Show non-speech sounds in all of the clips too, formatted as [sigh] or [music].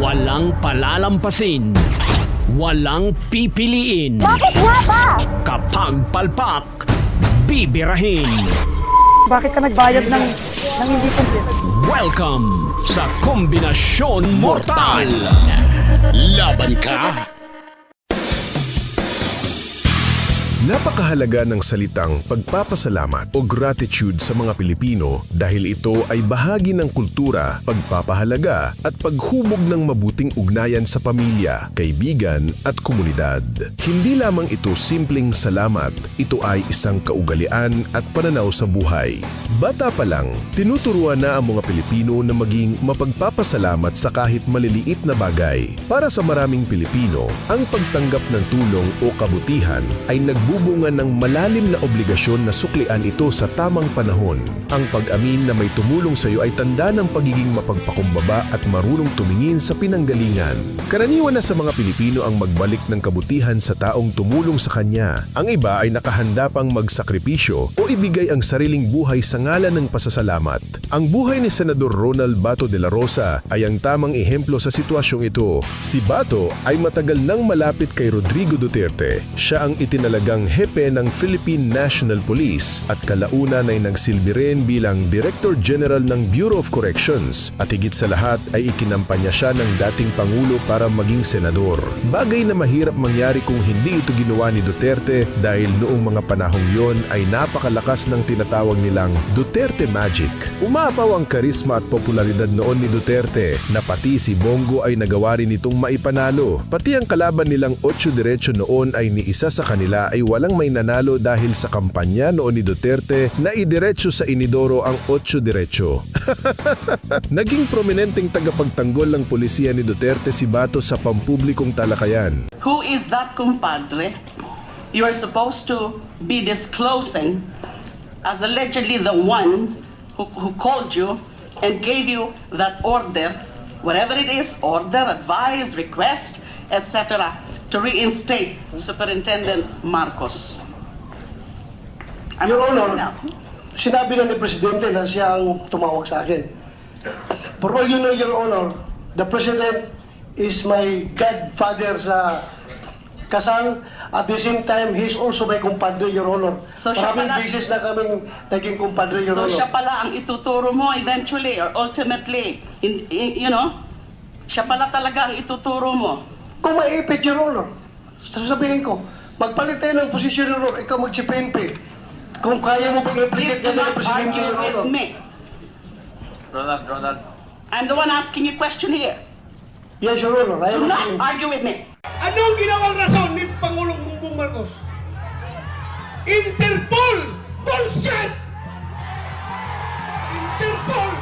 Walang palalampasin. Walang pipiliin. Bakit nga ba? Kapag palpak, bibirahin. Bakit ka nagbayad ng, ng hindi complete? Welcome sa Kombinasyon Mortal. Laban ka? Napakahalaga ng salitang pagpapasalamat o gratitude sa mga Pilipino dahil ito ay bahagi ng kultura, pagpapahalaga at paghubog ng mabuting ugnayan sa pamilya, kaibigan at komunidad. Hindi lamang ito simpleng salamat, ito ay isang kaugalian at pananaw sa buhay. Bata pa lang, tinuturuan na ang mga Pilipino na maging mapagpapasalamat sa kahit maliliit na bagay. Para sa maraming Pilipino, ang pagtanggap ng tulong o kabutihan ay nagbubunga ng malalim na obligasyon na suklian ito sa tamang panahon. Ang pag-amin na may tumulong sa iyo ay tanda ng pagiging mapagpakumbaba at marunong tumingin sa pinanggalingan. Karaniwan na sa mga Pilipino ang magbalik ng kabutihan sa taong tumulong sa kanya. Ang iba ay nakahanda pang magsakripisyo o ibigay ang sariling buhay sa ngalan ng pasasalamat. Ang buhay ni Senador Ronald Bato de la Rosa ay ang tamang ehemplo sa sitwasyong ito. Si Bato ay matagal nang malapit kay Rodrigo Duterte. Siya ang itinalagang hepe ng Philippine National Police at kalaunan ay nagsilbi rin bilang Director General ng Bureau of Corrections at higit sa lahat ay ikinampanya siya ng dating Pangulo para maging senador. Bagay na mahirap mangyari kung hindi ito ginawa ni Duterte dahil noong mga panahong yon ay napakalakas ng tinatawag nilang Duterte Magic. Umapaw ang karisma at popularidad noon ni Duterte na pati si Bongo ay nagawa rin itong maipanalo. Pati ang kalaban nilang Ocho Diretso noon ay ni isa sa kanila ay walang may nanalo dahil sa kampanya noon ni Duterte na idiretso sa inidoro ang Ocho Diretso. [laughs] Naging prominenteng tagapagtanggol ng pulisya ni Duterte si Bato sa pampublikong talakayan. Who is that compadre you are supposed to be disclosing as allegedly the one who, who called you and gave you that order, whatever it is, order, advice, request, etc., to reinstate Superintendent Marcos? I'm Your Honor, now. sinabi na ni Presidente na siya ang tumawag sa akin. For all you know, Your Honor, the President is my godfather sa kasal. At the same time, he is also my compadre, Your Honor. So Maraming pala- beses na kaming naging compadre, Your So Honor. siya pala ang ituturo mo eventually or ultimately, in, in- you know, siya pala talaga ang ituturo mo. Kung maipit, Your Honor, sasabihin ko, magpalit tayo ng posisyon, Your Honor, ikaw mag-CPNP. Kung kaya mo do ka na not ng Presidente, argue Your with Honor. me. Ronald, Ronald. I'm the one asking you question here. Yes, Your Honor. I Do not argue with me. Anong ginawang rason ni Pangulong Bongbong Marcos? Interpol! Bullshit! Interpol!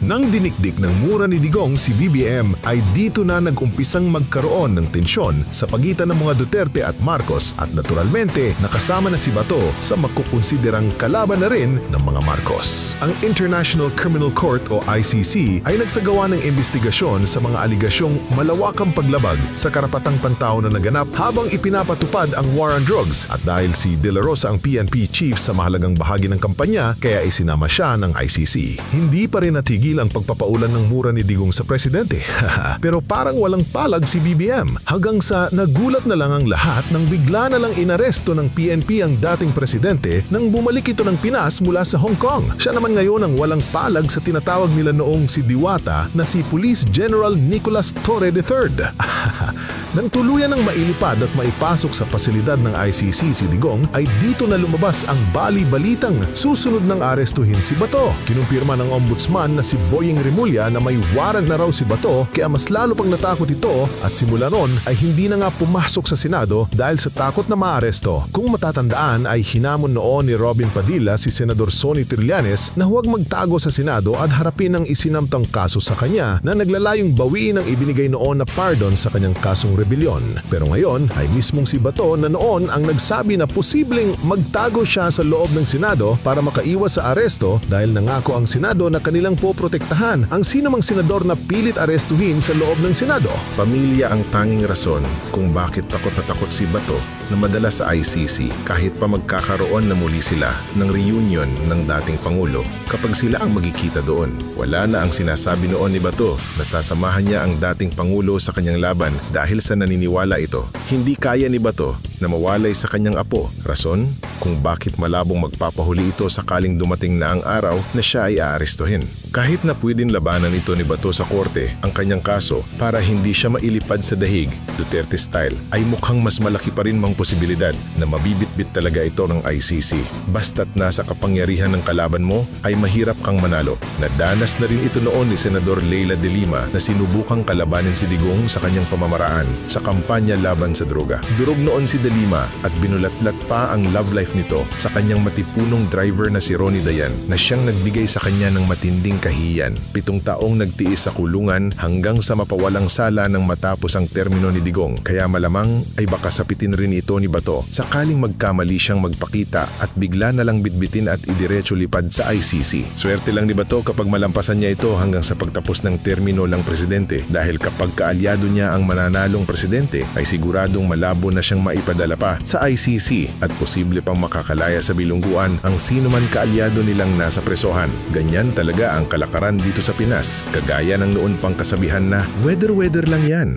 Nang dinikdik ng mura ni Digong si BBM ay dito na nag-umpisang magkaroon ng tensyon sa pagitan ng mga Duterte at Marcos at naturalmente nakasama na si Bato sa makukonsiderang kalaban na rin ng mga Marcos. Ang International Criminal Court o ICC ay nagsagawa ng investigasyon sa mga aligasyong malawakang paglabag sa karapatang pantao na naganap habang ipinapatupad ang war on drugs at dahil si De La Rosa ang PNP chief sa mahalagang bahagi ng kampanya kaya isinama siya ng ICC. Hindi pa rin natigil ang pagpapaulan ng mura ni Digong sa presidente. [laughs] Pero parang walang palag si BBM hanggang sa nagulat na lang ang lahat nang bigla na lang inaresto ng PNP ang dating presidente nang bumalik ito ng Pinas mula sa Hong Kong. Siya naman ngayon ang walang palag sa tinatawag nila noong si Diwata na si Police General Nicolas Torre III. [laughs] Nang tuluyan ng mailipad at maipasok sa pasilidad ng ICC si Digong ay dito na lumabas ang bali-balitang susunod ng arestuhin si Bato. Kinumpirma ng ombudsman na si Boying Rimulya na may warrant na raw si Bato kaya mas lalo pang natakot ito at simula ron ay hindi na nga pumasok sa Senado dahil sa takot na maaresto. Kung matatandaan ay hinamon noon ni Robin Padilla si Senador Sonny Trillanes na huwag magtago sa Senado at harapin ang isinamtang kaso sa kanya na naglalayong bawiin ang ibinigay noon na pardon sa kanyang kasong rebelyon. Pero ngayon ay mismong si Bato na noon ang nagsabi na posibleng magtago siya sa loob ng Senado para makaiwas sa aresto dahil nangako ang Senado na kanilang poprotektahan ang sinumang senador na pilit arestuhin sa loob ng Senado. Pamilya ang tanging rason kung bakit takot na takot si Bato na madala sa ICC kahit pa magkakaroon na muli sila ng reunion ng dating Pangulo kapag sila ang magkikita doon. Wala na ang sinasabi noon ni Bato na sasamahan niya ang dating Pangulo sa kanyang laban dahil sa naniniwala ito. Hindi kaya ni Bato na mawalay sa kanyang apo. Rason kung bakit malabong magpapahuli ito sakaling dumating na ang araw na siya ay aarestuhin. Kahit na pwedeng labanan ito ni Bato sa korte ang kanyang kaso para hindi siya mailipad sa dahig, Duterte style, ay mukhang mas malaki pa rin mang posibilidad na mabibitbit talaga ito ng ICC. Basta't nasa kapangyarihan ng kalaban mo ay mahirap kang manalo. Nadanas na rin ito noon ni Senador Leila de Lima na sinubukang kalabanin si Digong sa kanyang pamamaraan sa kampanya laban sa droga. Durog noon si de Lima at binulatlat pa ang love life nito sa kanyang matipunong driver na si Ronnie Dayan na siyang nagbigay sa kanya ng matinding kahiyan. Pitong taong nagtiis sa kulungan hanggang sa mapawalang sala nang matapos ang termino ni Digong. Kaya malamang ay baka sapitin rin ito ni Bato sakaling magkamali siyang magpakita at bigla na lang bitbitin at idiretso lipad sa ICC. Swerte lang ni Bato kapag malampasan niya ito hanggang sa pagtapos ng termino ng presidente dahil kapag kaalyado niya ang mananalong presidente ay siguradong malabo na siyang maipadala pa sa ICC at posible pang makakalaya sa bilungguan ang sino man kaalyado nilang nasa presohan. Ganyan talaga ang kalakaran dito sa Pinas, kagaya ng noon pang kasabihan na weather-weather lang yan.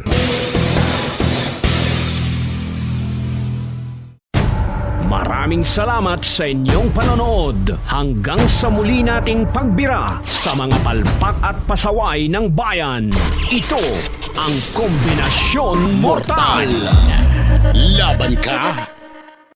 Maraming salamat sa inyong panonood. Hanggang sa muli nating pagbira sa mga palpak at pasaway ng bayan. Ito ang Kombinasyon Mortal. Laban ka?